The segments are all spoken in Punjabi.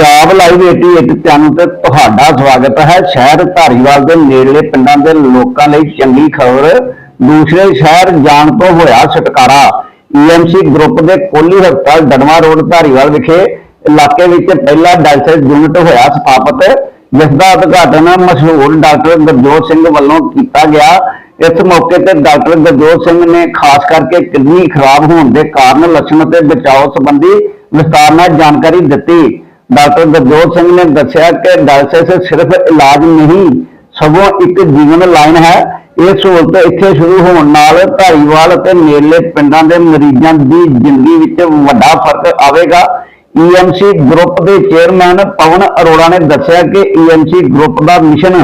ਪੰਜਾਬ ਲਾਈਵ 88 ਚੈਨਲ ਤੇ ਤੁਹਾਡਾ ਸਵਾਗਤ ਹੈ। ਸ਼ਹਿਰ ਧਾਰੀਵਾਲ ਦੇ ਨੇੜਲੇ ਪਿੰਡਾਂ ਦੇ ਲੋਕਾਂ ਲਈ ਚੰਗੀ ਖਬਰ। ਦੂਸਰੇ ਸ਼ਹਿਰ ਜਾਣ ਤੋਂ ਹੋਇਆ ਛੁਟਕਾਰਾ। ਈਐਮਸੀ ਗਰੁੱਪ ਦੇ ਕੋਲੀ ਹਸਪਤਾਲ ਡੜਮਾ ਰੋਡ ਧਾਰੀਵਾਲ ਵਿਖੇ ਇਲਾਕੇ ਵਿੱਚ ਪਹਿਲਾ ਡਾਇਲਸਿਸ ਯੂਨਿਟ ਹੋਇਆ ਸਥਾਪਿਤ, ਜਿਸ ਦਾ ਉਦਘਾਟਨ ਮਸ਼ਹੂਰ ਡਾਕਟਰ ਗੁਰਜੋਤ ਸਿੰਘ ਵੱਲੋਂ ਕੀਤਾ ਗਿਆ। ਇਸ ਮੌਕੇ ਤੇ ਡਾਕਟਰ ਗੁਰਜੋਤ ਸਿੰਘ ਨੇ ਖਾਸ ਕਰਕੇ ਕਿਡਨੀ ਖਰਾਬ ਹੋਣ ਦੇ ਕਾਰਨ ਲੱਛਣ ਅਤੇ ਬਚਾਓ ਸੰਬੰਧੀ ਵਿਸਤਾਰ ਨਾਲ ਜਾਣਕਾਰੀ ਦਿੱਤੀ। ਡਾਕਟਰ ਗੁਰਜੋਤ ਸਿੰਘ ਨੇ ਦੱਸਿਆ ਕਿ ਡਾਇਲਸਿਸ ਸਿਰਫ ਇਲਾਜ ਨਹੀਂ, ਸਗੋਂ ਇੱਕ ਜੀਵਨ ਲਾਈਨ ਹੈ। ਇਹ ਸਹੂਲਤ ਇੱਥੇ ਸ਼ੁਰੂ ਹੋਣ ਨਾਲ ਧਾਰੀਵਾਲ ਅਤੇ ਨੇੜਲੇ ਪਿੰਡਾਂ ਦੇ ਮਰੀਜ਼ਾਂ ਦੀ ਜ਼ਿੰਦਗੀ ਵਿੱਚ ਵੱਡਾ ਫ਼ਰਕ ਆਵੇਗਾ। ਈਐਮਸੀ ਗਰੁੱਪ ਦੇ ਚੇਅਰਮੈਨ ਪਵਨ ਅਰੋੜਾ ਨੇ ਦੱਸਿਆ ਕਿ ਈਐਮਸੀ ਗਰੁੱਪ ਦਾ ਮਿਸ਼ਨ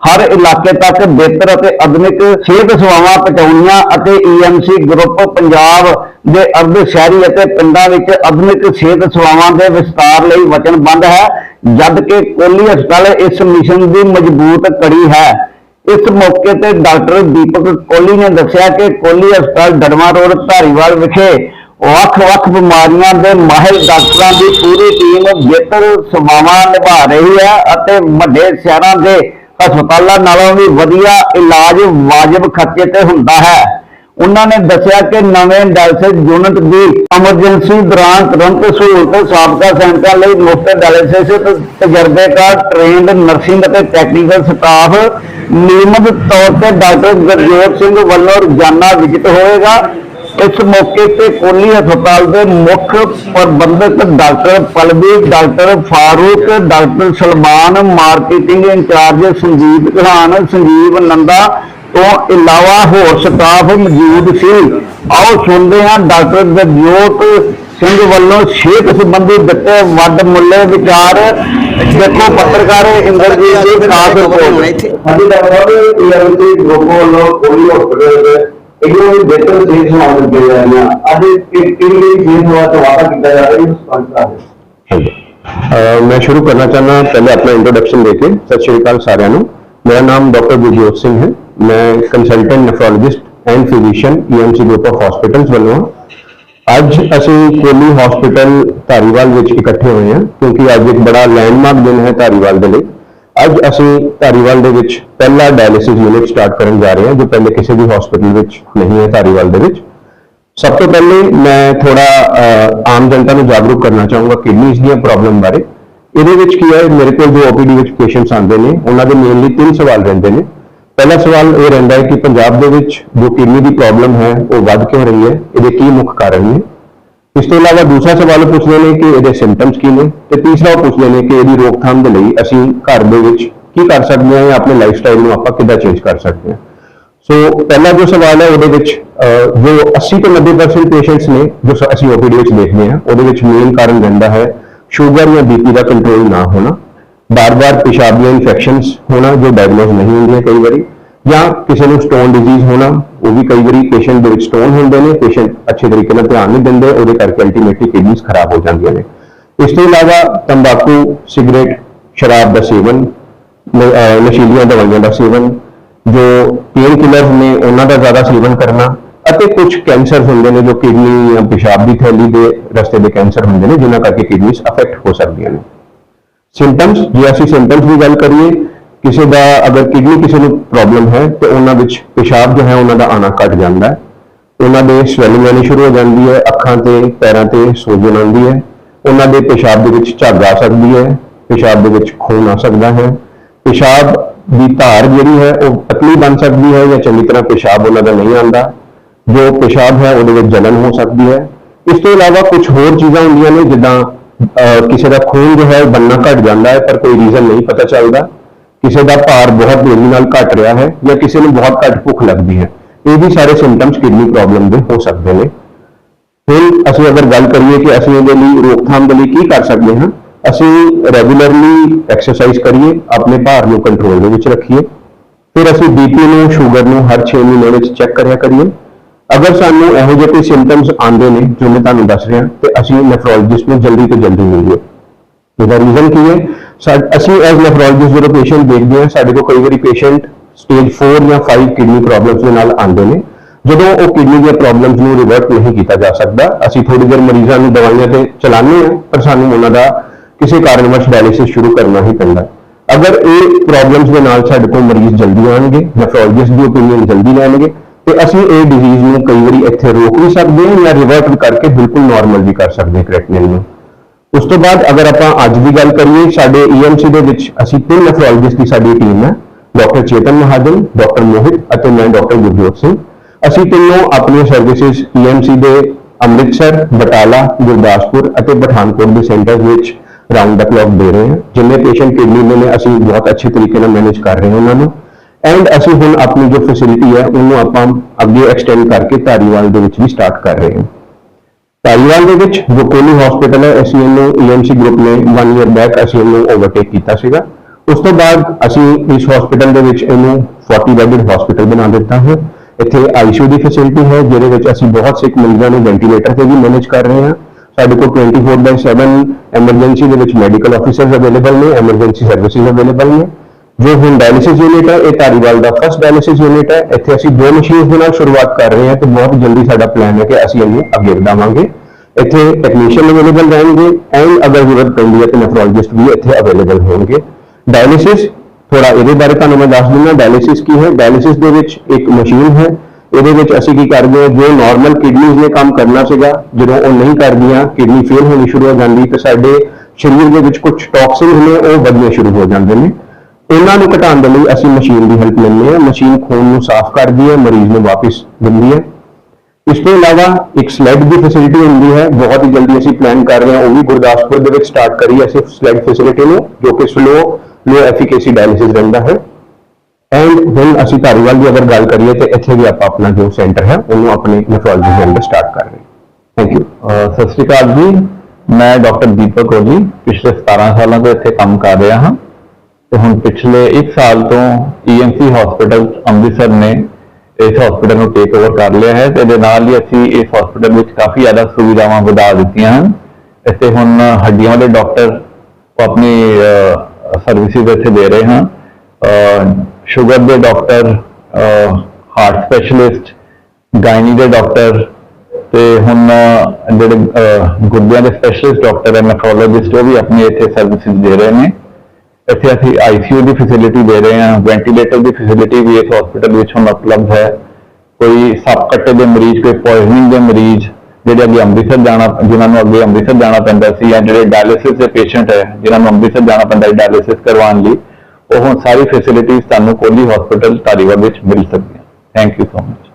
ਹਰ ਇਲਾਕੇ ਤੱਕ ਬਿਹਤਰ ਅਤੇ ਆਧੁਨਿਕ ਸਿਹਤ ਸੇਵਾਵਾਂ ਪਹੁੰਚਾਉਣੀਆਂ ਅਤੇ ਈਐਮਸੀ ਗਰੁੱਪ ਪੰਜਾਬ ਦੇ ਅਰਧ ਸ਼ਹਿਰੀ ਅਤੇ ਪਿੰਡਾਂ ਵਿੱਚ ਆਧੁਨਿਕ ਸਿਹਤ ਸੇਵਾਵਾਂ ਦੇ ਵਿਸਤਾਰ ਲਈ ਵਚਨਬੱਧ ਹੈ ਜਦ ਕਿ ਕੋਲੀ ਹਸਪਤਾਲ ਇਸ ਮਿਸ਼ਨ ਦੀ ਮਜ਼ਬੂਤ ਕੜੀ ਹੈ। ਇਸ ਮੌਕੇ ਤੇ ਡਾਕਟਰ ਦੀਪਕ ਕੋਹਲੀ ਨੇ ਦੱਸਿਆ ਕਿ ਕੋਹਲੀ ਹਸਪਤਾਲ ਡੜਮਾ ਰੋਡ ਧਾਰੀਵਾਲ ਵਿਖੇ ਵੱਖ-ਵੱਖ ਬਿਮਾਰੀਆਂ ਦੇ ਮਾਹਿਰ ਡਾਕਟਰਾਂ ਦੀ ਪੂਰੀ ਟੀਮ ਬਿਹਤਰ ਸੇਵਾਵਾਂ ਨਿਭਾ ਰਹੀ ਹੈ ਅਤੇ ਵੱਡੇ ਸ਼ਹਿਰਾਂ ਦੇ ਹਸਪਤਾਲਾਂ ਨਾਲੋਂ ਵੀ ਵਧੀਆ ਇਲਾਜ ਵਾਜਬ ਖਰਚੇ ਤੇ ਹੁੰਦਾ ਹੈ। ਉਹਨਾਂ ਨੇ ਦੱਸਿਆ ਕਿ ਨਵੇਂ ਡਾਇਲਸਿਸ ਯੂਨਿਟ ਦੀ ਐਮਰਜੈਂਸੀ ਦੌਰਾਨ ਤੁਰੰਤ ਸਹੂਲਤ ਸਾਬਕਾ ਸੈਂਟਰਾਂ ਲਈ ਮੁਫਤ ਡਾਇਲਸਿਸ, ਤਜਰਬੇਕਾਰ, ਟ੍ਰੇਨਡ ਨਰਸਿੰਗ ਅਤੇ ਟੈਕਨੀਕਲ ਸਟਾਫ ਨਿਯਮਤ ਤੌਰ ਤੇ ਡਾਕਟਰ ਗੁਰਜੋਤ ਸਿੰਘ ਵੱਲੋਂ ਰੋਜ਼ਾਨਾ ਵਿਜ਼ਿਟ ਹੋਏਗਾ ਇਸ ਮੌਕੇ ਤੇ ਕੋਲੀ ਹਸਪਤਾਲ ਦੇ ਮੁੱਖ ਪ੍ਰਬੰਧਕ doctor Pallavi doctor Farooq doctor Salman marketing incharge Sanjeev ਘਾਨ Sanjeev Nanda ਤੋਂ ਇਲਾਵਾ ਹੋਰ ਸਟਾਫ ਮੌਜੂਦ ਸੀ। ਆਓ ਸੁਣਦੇ ਹਾਂ ਡਾਕਟਰ ਗੁਰਜੋਤ ਸਿੰਘ ਵੱਲੋਂ ਸਿਹਤ ਸੰਬੰਧੀ ਦਿੱਤੇ ਵੱਡ ਮੁੱਲੇ ਵਿਚਾਰ। ਦੇਖੋ ਪੱਤਰਕਾਰ ਇੰਦਰਜੀਤ ਜੀ ਖਾਸ ਰਿਪੋਰਟ ਹਾਂਜੀ ਡਾਕਟਰ ਸਾਹਿਬ ਈਐਮਟੀ ਗਰੁੱਪ ਵੱਲੋਂ ਕੋਈ ਹਸਪਤਾਲ ਦੇ ਇਹਨੂੰ ਵੀ ਬਿਹਤਰ ਸਿਹਤ ਸੇਵਾਵਾਂ ਦਿੱਤੀਆਂ ਜਾ ਰਹੀਆਂ ਅੱਜ ਕਿ ਕਿਹੜੀ ਸਿਹਤ ਸੇਵਾ ਤੋਂ ਵਾਅਦਾ ਕੀਤਾ ਜਾ ਰਿਹਾ ਹੈ ਉਸ ਸੰਬੰਧ ਵਿੱਚ ਅਹ ਮੈਂ ਸ਼ੁਰੂ ਕਰਨਾ ਚਾਹਨਾ ਪਹਿਲੇ ਆਪਣਾ ਇੰਟਰੋਡਕਸ਼ਨ ਦੇ ਕੇ ਸਤਿ ਸ਼੍ਰੀ ਅਕਾਲ ਸਾਰਿਆਂ ਨੂੰ ਮੇਰਾ ਨਾਮ ਡਾਕਟਰ ਗੁਰਜੋਤ ਸਿੰਘ ਹੈ ਮੈਂ consultant nephrologist and physician EMC group of hospitals ਵੱਲੋਂ ਹਾਂ। ਅੱਜ ਅਸੀਂ ਕੋਲੀ ਹਸਪੀਟਲ ਧਾਰੀਵਾਲ ਵਿੱਚ ਇਕੱਠੇ ਹੋਏ ਹਾਂ ਕਿਉਂਕਿ ਅੱਜ ਇੱਕ ਬੜਾ ਲੈਂਡਮਾਰਕ ਦਿਨ ਹੈ ਧਾਰੀਵਾਲ ਦੇ ਲਈ ਅੱਜ ਅਸੀਂ ਧਾਰੀਵਾਲ ਦੇ ਵਿੱਚ ਪਹਿਲਾ ਡਾਇਲਿਸਿਸ ਯੂਨਿਟ ਸਟਾਰਟ ਕਰਨ ਜਾ ਰਹੇ ਹਾਂ, ਜੋ ਪਹਿਲੇ ਕਿਸੇ ਵੀ ਹਸਪੀਟਲ ਵਿੱਚ ਨਹੀਂ ਹੈ ਧਾਰੀਵਾਲ ਦੇ ਵਿੱਚ। ਸਭ ਤੋਂ ਪਹਿਲੇ ਮੈਂ ਥੋੜਾ ਆਮ ਜਨਤਾ ਨੂੰ ਜਾਗਰੂਕ ਕਰਨਾ ਚਾਹੂੰਗਾ ਕਿਡਨੀਜ਼ ਦੀਆਂ ਪ੍ਰੋਬਲਮ ਬਾਰੇ। ਇਹਦੇ ਵਿੱਚ ਕੀ ਹੈ, ਮੇਰੇ ਕੋਲ ਜੋ OPD ਵਿੱਚ ਪੇਸ਼ੈਂਟਸ ਆਉਂਦੇ ਨੇ, ਉਹਨਾਂ ਦੇ ਮੇਨਲੀ ਤਿੰਨ ਸਵਾਲ ਰਹਿੰਦੇ ਨੇ। ਪਹਿਲਾ ਸਵਾਲ ਇਹ ਰਹਿੰਦਾ ਹੈ ਕਿ ਪੰਜਾਬ ਦੇ ਵਿੱਚ ਜੋ ਕਿਡਨੀ ਦੀ ਪ੍ਰੋਬਲਮ ਹੈ, ਉਹ ਵੱਧ ਕਿਉਂ ਰਹੀ ਹੈ? ਇਹਦੇ ਕੀ ਮੁੱਖ ਕਾਰਨ ਨੇ? ਇਸ ਤੋਂ ਇਲਾਵਾ ਦੂਸਰਾ ਸਵਾਲ ਪੁੱਛਦੇ ਨੇ ਕਿ ਇਹਦੇ ਸਿੰਪਟਮਸ ਕੀ ਨੇ ਤੇ ਤੀਸਰਾ ਉਹ ਪੁੱਛਦੇ ਨੇ ਕਿ ਇਹਦੀ ਰੋਕਥਾਮ ਦੇ ਲਈ ਅਸੀਂ ਘਰ ਦੇ ਵਿੱਚ ਕੀ ਕਰ ਸਕਦੇ ਹਾਂ ਜਾਂ ਆਪਣੇ ਲਾਈਫ ਸਟਾਈਲ ਨੂੰ ਆਪਾਂ ਕਿੱਦਾਂ ਚੇਂਜ ਕਰ ਸਕਦੇ ਹਾਂ। ਸੋ ਪਹਿਲਾ ਜੋ ਸਵਾਲ ਹੈ ਉਹਦੇ ਵਿੱਚ ਜੋ 80 ਤੋਂ 90% ਪੇਸ਼ੈਂਟਸ ਨੇ, ਜੋ ਸ- ਅਸੀਂ OPD ਵਿੱਚ ਦੇਖਦੇ ਹਾਂ, ਉਹਦੇ ਵਿੱਚ ਮੇਨ ਕਾਰਨ ਰਹਿੰਦਾ ਹੈ ਸ਼ੂਗਰ ਜਾਂ ਬੀਪੀ ਦਾ ਕੰਟਰੋਲ ਨਾ ਹੋਣਾ, ਬਾਰ-ਬਾਰ ਪਿਸ਼ਾਬ ਦੀਆਂ ਇਨਫੈਕਸ਼ਨਸ ਹੋਣਾ, ਜੋ ਡਾਇਗਨੋਸ ਨਹੀਂ ਹੁੰਦੀਆਂ ਕਈ ਵਾਰੀ ਜਾਂ ਕਿਸੇ ਨੂੰ ਸਟੋਨ ਡਿਜ਼ੀਜ਼ ਹੋਣਾ ਉਹ ਵੀ ਕਈ ਵਾਰੀ ਪੇਸ਼ੈਂਟ ਦੇ ਵਿੱਚ ਸਟੋਨ ਹੁੰਦੇ ਨੇ ਪੇਸ਼ੈਂਟ ਅੱਛੇ ਤਰੀਕੇ ਨਾਲ ਧਿਆਨ ਨਹੀਂ ਦਿੰਦੇ ਉਹਦੇ ਕਰਕੇ ਅਲਟੀਮੇਟਲੀ ਕਿਡਨੀਜ਼ ਖਰਾਬ ਹੋ ਜਾਂਦੀਆਂ ਨੇ ਇਸ ਤੋਂ ਇਲਾਵਾ ਤੰਬਾਕੂ ਸਿਗਰਟ ਸ਼ਰਾਬ ਦਾ ਸੇਵਨ ਨ- ਅਹ ਨਸ਼ੀਲੀਆਂ ਦਵਾਈਆਂ ਦਾ ਸੇਵਨ ਜੋ ਪੇਨ ਕਿਲਰ ਨੇ ਉਹਨਾਂ ਦਾ ਜ਼ਿਆਦਾ ਸੇਵਨ ਕਰਨਾ ਅਤੇ ਕੁਝ ਕੈਂਸਰ ਹੁੰਦੇ ਨੇ ਜੋ ਕਿਡਨੀ ਜਾਂ ਪਿਸ਼ਾਬ ਦੀ ਥੈਲੀ ਦੇ ਰਸਤੇ ਦੇ ਕੈਂਸਰ ਹੁੰਦੇ ਨੇ ਜਿਨ੍ਹਾਂ ਕਰਕੇ ਕਿਡਨੀਜ਼ ਅਫੈਕਟ ਹੋ ਸਕਦੀਆਂ ਨੇ ਸਿੰਪਟਮਸ ਜੇ ਅਸੀਂ ਸਿੰਪਟਮਸ ਦੀ ਗੱਲ ਕਰੀਏ ਕਿਸੇ ਦਾ ਅਗਰ ਕਿਡਨੀ ਕਿਸੇ ਨੂੰ ਪ੍ਰੋਬਲਮ ਹੈ, ਤੇ ਉਹਨਾਂ ਵਿੱਚ ਪਿਸ਼ਾਬ ਜੋ ਹੈ, ਉਹਨਾਂ ਦਾ ਆਣਾ ਘਟ ਜਾਂਦਾ ਹੈ। ਉਹਨਾਂ ਦੇ ਸਵੈਲਿੰਗ ਆਉਣੀ ਸ਼ੁਰੂ ਹੋ ਜਾਂਦੀ ਹੈ, ਅੱਖਾਂ ਤੇ, ਪੈਰਾਂ ਤੇ ਸੋਜਨ ਆਉਂਦੀ ਹੈ। ਉਹਨਾਂ ਦੇ ਪਿਸ਼ਾਬ ਦੇ ਵਿੱਚ ਝੱਗ ਆ ਸਕਦੀ ਹੈ, ਪਿਸ਼ਾਬ ਦੇ ਵਿੱਚ ਖੂਨ ਆ ਸਕਦਾ ਹੈ। ਪਿਸ਼ਾਬ ਦੀ ਧਾਰ ਜਿਹੜੀ ਹੈ, ਉਹ ਪਤਲੀ ਬਣ ਸਕਦੀ ਹੈ ਜਾਂ ਚੰਗੀ ਤਰ੍ਹਾਂ ਪਿਸ਼ਾਬ ਉਹਨਾਂ ਦਾ ਨਹੀਂ ਆਉਂਦਾ। ਜੋ ਪਿਸ਼ਾਬ ਹੈ, ਉਹਦੇ ਵਿੱਚ ਜਲਨ ਹੋ ਸਕਦੀ ਹੈ। ਇਸ ਤੋਂ ਇਲਾਵਾ ਕੁਝ ਹੋਰ ਚੀਜ਼ਾਂ ਹੁੰਦੀਆਂ ਨੇ, ਜਿੱਦਾਂ ਕਿਸੇ ਦਾ ਖੂਨ ਜੋ ਹੈ ਬੰਨਾ ਘਟ ਜਾਂਦਾ ਹੈ, ਪਰ ਕੋਈ ਰੀਜ਼ਨ ਨਹੀਂ ਪਤਾ ਚੱਲਦਾ। ਕਿਸੇ ਦਾ ਭਾਰ ਬਹੁਤ ਤੇਜ਼ੀ ਨਾਲ ਘਟ ਰਿਹਾ ਹੈ ਜਾਂ ਕਿਸੇ ਨੂੰ ਬਹੁਤ ਘੱਟ ਭੁੱਖ ਲੱਗਦੀ ਹੈ, ਇਹ ਵੀ ਸਾਰੇ ਸਿੰਪਟਮਸ ਕਿਡਨੀ ਪ੍ਰੋਬਲਮ ਦੇ ਹੋ ਸਕਦੇ ਨੇ। ਫਿਰ ਅਸੀਂ ਅਗਰ ਗੱਲ ਕਰੀਏ ਕਿ ਅਸੀਂ ਇਹਦੇ ਲਈ ਰੋਕਥਾਮ ਦੇ ਲਈ ਕੀ ਕਰ ਸਕਦੇ ਹਾਂ, ਅਸੀਂ ਰੈਗੂਲਰਲੀ ਐਕਸਰਸਾਈਜ਼ ਕਰੀਏ, ਆਪਣੇ ਭਾਰ ਨੂੰ ਕੰਟਰੋਲ ਦੇ ਵਿੱਚ ਰੱਖੀਏ। ਫਿਰ ਅਸੀਂ ਬੀਪੀ ਨੂੰ ਸ਼ੂਗਰ ਨੂੰ ਹਰ 6 ਮਹੀਨੇ ਵਿੱਚ ਚੈੱਕ ਕਰਿਆ ਕਰੀਏ। ਅਗਰ ਸਾਨੂੰ ਇਹੋ ਜਿਹੇ ਕੋਈ ਸਿੰਪਟਮਸ ਆਉਂਦੇ ਨੇ ਜੋ ਮੈਂ ਤੁਹਾਨੂੰ ਦੱਸ ਰਿਹਾ, ਤੇ ਅਸੀਂ ਨੈਫਰੋਲੋਜਿਸਟ ਨੂੰ ਜਲਦੀ ਤੋਂ ਜਲਦੀ ਮਿਲੀਏ ਇਹਦਾ ਰੀਜ਼ਨ ਕੀ ਹੈ? ਅਸੀਂ ਐਜ਼ ਨੈਫਰੋਲੋਜਿਸਟ ਜਦੋਂ ਪੇਸ਼ੈਂਟ ਦੇਖਦੇ ਹਾਂ, ਸਾਡੇ ਕੋਲ ਕਈ ਵਾਰੀ ਪੇਸ਼ੈਂਟ ਸਟੇਜ 4 ਜਾਂ 5 ਕਿਡਨੀ ਪ੍ਰੋਬਲਮਸ ਦੇ ਨਾਲ ਆਉਂਦੇ ਨੇ। ਜਦੋਂ ਉਹ ਕਿਡਨੀ ਦੀਆਂ ਪ੍ਰੋਬਲਮਸ ਨੂੰ ਰਿਵਰਟ ਨਹੀਂ ਕੀਤਾ ਜਾ ਸਕਦਾ, ਅਸੀਂ ਥੋੜੀ ਦੇਰ ਮਰੀਜ਼ਾਂ ਨੂੰ ਦਵਾਈਆਂ ਤੇ ਚਲਾਉਂਦੇ ਹਾਂ, ਪਰ ਸਾਨੂੰ ਉਹਨਾਂ ਦਾ ਕਿਸੇ ਕਾਰਨਵਸ਼ ਡਾਇਲਿਸਿਸ ਸ਼ੁਰੂ ਕਰਨਾ ਹੀ ਪੈਂਦਾ। ਅਗਰ ਇਹ ਪ੍ਰੋਬਲਮਸ ਦੇ ਨਾਲ ਸਾਡੇ ਕੋਲ ਮਰੀਜ਼ ਜਲਦੀ ਆਉਣਗੇ ਨੈਫਰੋਲੋਜਿਸਟ ਦੀ ਓਪੀਨੀਅਨ ਜਲਦੀ ਲੈਣਗੇ, ਤੇ ਅਸੀਂ ਇਹ ਡਿਜ਼ੀਜ਼ ਨੂੰ ਕਈ ਵਾਰੀ ਇੱਥੇ ਰੋਕ ਵੀ ਸਕਦੇ ਹਾਂ ਜਾਂ ਰਿਵਰਟ ਕਰਕੇ ਬਿਲਕੁਲ ਨਾਰਮਲ ਵੀ ਕਰ ਸਕਦੇ ਹਾਂ ਕ੍ਰੈਟਨਿਨ ਨੂੰ। ਉਸ ਤੋਂ ਬਾਅਦ ਅਗਰ ਆਪਾਂ ਅੱਜ ਦੀ ਗੱਲ ਕਰੀਏ, ਸਾਡੇ EMC ਦੇ ਵਿੱਚ ਅਸੀਂ ਤਿੰਨ ਨੈਫਰੋਲੋਜਿਸਟ ਦੀ ਸਾਡੀ ਟੀਮ ਹੈ ਡਾਕਟਰ ਚੇਤਨ ਮਹਾਜਨ ਡਾਕਟਰ ਮੋਹਿਤ ਅਤੇ ਮੈਂ ਡਾਕਟਰ ਗੁਰਜੋਤ ਸਿੰਘ। ਅਸੀਂ ਤਿੰਨੋਂ ਆਪਣੀਆਂ ਸਰਵਿਸਿਜ਼ EMC ਦੇ ਅੰਮ੍ਰਿਤਸਰ, ਬਟਾਲਾ, ਗੁਰਦਾਸਪੁਰ ਅਤੇ ਪਠਾਨਕੋਟ ਦੇ ਸੈਂਟਰਸ ਵਿੱਚ ਰਾਉਂਡ ਦਾ ਕਲੌਕ ਦੇ ਰਹੇ ਹਾਂ। ਜਿੰਨੇ ਪੇਸ਼ੈਂਟ ਕਿਡਨੀ ਦੇ ਨੇ, ਅਸੀਂ ਬਹੁਤ ਅੱਛੇ ਤਰੀਕੇ ਨਾਲ ਮੈਨੇਜ ਕਰ ਰਹੇ ਹਾਂ ਉਹਨਾਂ ਨੂੰ। ਐਂਡ ਅਸੀਂ ਹੁਣ ਆਪਣੀ ਜੋ ਫੈਸਿਲਿਟੀ ਹੈ, ਉਹਨੂੰ ਆਪਾਂ ਅੱਗੇ ਐਕਸਟੈਂਡ ਕਰਕੇ ਧਾਰੀਵਾਲ ਦੇ ਵਿੱਚ ਵੀ ਸਟਾਰਟ ਕਰ ਰਹੇ ਹਾਂ। ਤਾਈਵਾਨ ਦੇ ਵਿੱਚ ਜੋ ਕੋਲੀ ਹਸਪੀਟਲ ਹੈ, ਅਸੀਂ ਇਹਨੂੰ EMC ਗਰੁੱਪ ਨੇ 1 ਇਅਰ ਬੈਕ ਅਸੀਂ ਇਹਨੂੰ ਓਵਰਟੇਕ ਕੀਤਾ ਸੀਗਾ। ਉਸ ਤੋਂ ਬਾਅਦ ਅਸੀਂ ਇਸ ਹਸਪੀਟਲ ਦੇ ਵਿੱਚ ਇਹਨੂੰ 40 ਬੈੱਡਡ ਹਸਪੀਟਲ ਬਣਾ ਦਿੱਤਾ ਹੈ। ਇੱਥੇ ਆਈਸੀਯੂ ਦੀ ਫੈਸਿਲਿਟੀ ਹੈ, ਜਿਹਦੇ ਵਿੱਚ ਅਸੀਂ ਬਹੁਤ ਸਿੱਖ ਮਰੀਜ਼ਾਂ ਨੂੰ ਵੈਂਟੀਲੇਟਰ ਤੇ ਵੀ ਮੈਨੇਜ ਕਰ ਰਹੇ ਹਾਂ। ਸਾਡੇ ਕੋਲ 24/7 ਐਮਰਜੈਂਸੀ ਦੇ ਵਿੱਚ ਮੈਡੀਕਲ ਆਫੀਸਰਸ ਅਵੇਲੇਬਲ ਨੇ ਐਮਰਜੈਂਸੀ ਸਰਵਿਸਿਜ਼ ਅਵੇਲੇਬਲ ਨੇ। ਜੋ ਹੁਣ ਡਾਇਲਿਸਿਸ ਯੂਨਿਟ ਹੈ, ਇਹ ਧਾਰੀਵਾਲ ਦਾ ਫਸਟ ਡਾਇਲਿਸਿਸ ਯੂਨਿਟ ਹੈ। ਇੱਥੇ ਅਸੀਂ ਦੋ ਮਸ਼ੀਨਸ ਦੇ ਨਾਲ ਸ਼ੁਰੂਆਤ ਕਰ ਰਹੇ ਹਾਂ ਤੇ ਬਹੁਤ ਜਲਦੀ ਸਾਡਾ ਪਲਾਨ ਹੈ ਕਿ ਅਸੀਂ ਇਹਨੂੰ ਅੱਗੇ ਵਧਾਵਾਂਗੇ। ਇੱਥੇ ਟੈਕਨੀਸ਼ੀਅਨ ਅਵੇਲੇਬਲ ਰਹਿਣਗੇ ਐਂਡ ਅਗਰ ਜ਼ਰੂਰਤ ਪੈਂਦੀ ਹੈ ਤੇ ਨੈਫਰੋਲੋਜਿਸਟ ਵੀ ਇੱਥੇ ਅਵੇਲੇਬਲ ਹੋਣਗੇ। ਡਾਇਲਿਸਿਸ ਥੋੜਾ ਇਹਦੇ ਬਾਰੇ ਤੁਹਾਨੂੰ ਮੈਂ ਦੱਸ ਦਿੰਦਾ ਡਾਇਲਿਸਿਸ ਕੀ ਹੈ? ਡਾਇਲਿਸਿਸ ਦੇ ਵਿੱਚ ਇੱਕ ਮਸ਼ੀਨ ਹੈ। ਇਹਦੇ ਵਿੱਚ ਅਸੀਂ ਕੀ ਕਰਦੇ ਹਾਂ, ਜੋ ਨਾਰਮਲ ਕਿਡਨੀਜ਼ ਨੇ ਕੰਮ ਕਰਨਾ ਸੀਗਾ, ਜਦੋਂ ਉਹ ਨਹੀਂ ਕਰਦੀਆਂ ਕਿਡਨੀ ਫੇਲ ਹੋਣੀ ਸ਼ੁਰੂ ਹੋ ਜਾਂਦੀ ਤੇ ਸਾਡੇ ਸਰੀਰ ਦੇ ਵਿੱਚ ਕੁਝ ਟੌਕਸਿਨਸ ਨੇ, ਉਹ ਵਧਣੇ ਸ਼ੁਰੂ ਹੋ ਜਾਂਦੇ ਨੇ। ਇਹਨਾਂ ਨੂੰ ਘਟਾਉਣ ਦੇ ਲਈ ਅਸੀਂ ਮਸ਼ੀਨ ਦੀ ਹੈਲਪ ਲੈਂਦੇ ਹਾਂ। ਮਸ਼ੀਨ ਖੂਨ ਨੂੰ ਸਾਫ਼ ਕਰਦੀ ਹੈ, ਮਰੀਜ਼ ਨੂੰ ਵਾਪਸ ਦਿੰਦੀ ਹੈ। ਇਸ ਤੋਂ ਇਲਾਵਾ ਇੱਕ ਸਲੈਡ ਦੀ ਫੈਸਿਲਿਟੀ ਹੁੰਦੀ ਹੈ। ਬਹੁਤ ਹੀ ਜਲਦੀ ਅਸੀਂ ਪਲਾਨ ਕਰ ਰਹੇ ਹਾਂ। ਉਹ ਵੀ ਗੁਰਦਾਸਪੁਰ ਦੇ ਵਿੱਚ ਸਟਾਰਟ ਕਰੀ ਹੈ ਅਸੀਂ ਸਲੈਡ ਫੈਸਿਲਿਟੀ ਨੂੰ, ਜੋ ਕਿ ਸਲੋ ਲੋ ਐਫੀਕੇਸੀ ਡਾਇਲਿਸਿਸ ਰਹਿੰਦਾ ਹੈ। ਐਂਡ ਹੁਣ ਅਸੀਂ ਧਾਰੀਵਾਲ ਦੀ ਅਗਰ ਗੱਲ ਕਰੀਏ ਤੇ ਇੱਥੇ ਵੀ ਆਪਾਂ ਆਪਣਾ ਜੋ ਸੈਂਟਰ ਹੈ, ਉਹਨੂੰ ਆਪਣੇ ਨੈਫਰੋਲੋਜੀ ਦੇ ਅੰਦਰ ਸਟਾਰਟ ਕਰ ਰਹੇ ਹਾਂ। ਥੈਂਕ ਯੂ ਅਹ, ਸਤਿ ਸ਼੍ਰੀ ਅਕਾਲ ਜੀ। ਮੈਂ ਡਾਕਟਰ ਦੀਪਕ ਕੋਹਲੀ ਪਿਛਲੇ 17 ਸਾਲਾਂ ਤੋਂ ਇੱਥੇ ਕੰਮ ਕਰ ਰਿਹਾ ਹਾਂ। ਤੇ ਹੁਣ ਪਿਛਲੇ 1 ਸਾਲ ਤੋਂ ਈਐਮਸੀ ਹਸਪੀਟਲ ਅੰਮ੍ਰਿਤਸਰ ਨੇ ਇਸ ਹਸਪੀਟਲ ਨੂੰ ਟੇਕ ਓਵਰ ਕਰ ਲਿਆ ਹੈ ਤੇ ਇਹਦੇ ਨਾਲ ਹੀ ਅਸੀਂ ਇਸ ਹਸਪੀਟਲ ਵਿੱਚ ਕਾਫੀ ਜ਼ਿਆਦਾ ਸੁਵਿਧਾਵਾਂ ਵਧਾ ਦਿੱਤੀਆਂ ਹਨ। ਇੱਥੇ ਹੁਣ ਹੱਡੀਆਂ ਦੇ ਡਾਕਟਰ ਆਪਣੀ ਸਰਵਿਸਿਜ਼ ਇੱਥੇ ਦੇ ਰਹੇ ਹਾਂ ਸ਼ੂਗਰ ਦੇ ਡਾਕਟਰ ਹਾਰਟ ਸਪੈਸ਼ਲਿਸਟ ਗਾਇਨੀ ਦੇ ਡਾਕਟਰ ਤੇ ਹੁਣ ਜਿਹੜੇ ਅਹ, ਗੁਰਦਿਆਂ ਦੇ ਸਪੈਸ਼ਲਿਸਟ ਡਾਕਟਰ ਹੈ ਨੈਫਰੋਲੋਜਿਸਟ ਉਹ ਵੀ ਆਪਣੀ ਇੱਥੇ ਸਰਵਿਸਿਜ਼ ਦੇ ਰਹੇ ਨੇ। ਇੱਥੇ ਅਸੀਂ ਆਈਸੀਯੂ ਦੀ ਫੈਸਿਲਿਟੀ ਦੇ ਰਹੇ ਹਾਂ ਵੈਂਟੀਲੇਟਰ ਦੀ ਫੈਸਿਲਿਟੀ ਵੀ ਇਸ ਹਸਪੀਟਲ ਵਿੱਚ ਹੁਣ ਉਪਲਬਧ ਹੈ। ਕੋਈ ਸੱਪ ਕੱਟੇ ਦੇ ਮਰੀਜ਼, ਕੋਈ ਪੋਇਜ਼ਨਿੰਗ ਦੇ ਮਰੀਜ਼ ਜਿਹੜੇ ਅੱਗੇ ਅੰਮ੍ਰਿਤਸਰ ਜਾਣਾ, ਜਿਨ੍ਹਾਂ ਨੂੰ ਅੱਗੇ ਅੰਮ੍ਰਿਤਸਰ ਜਾਣਾ ਪੈਂਦਾ ਸੀ ਜਾਂ ਜਿਹੜੇ ਡਾਇਲਿਸਿਸ ਦੇ ਪੇਸ਼ੈਂਟ ਹੈ, ਜਿਨ੍ਹਾਂ ਨੂੰ ਅੰਮ੍ਰਿਤਸਰ ਜਾਣਾ ਪੈਂਦਾ ਹੈ ਡਾਇਲਿਸਿਸ ਕਰਵਾਉਣ ਲਈ, ਉਹ ਹੁਣ ਸਾਰੀ ਫੈਸਿਲਿਟੀਜ਼ ਤੁਹਾਨੂੰ ਕੋਲੀ ਹਸਪੀਟਲ ਧਾਰੀਵਾਲ ਵਿੱਚ ਮਿਲ ਸਕਦੀਆਂ। Thank you so much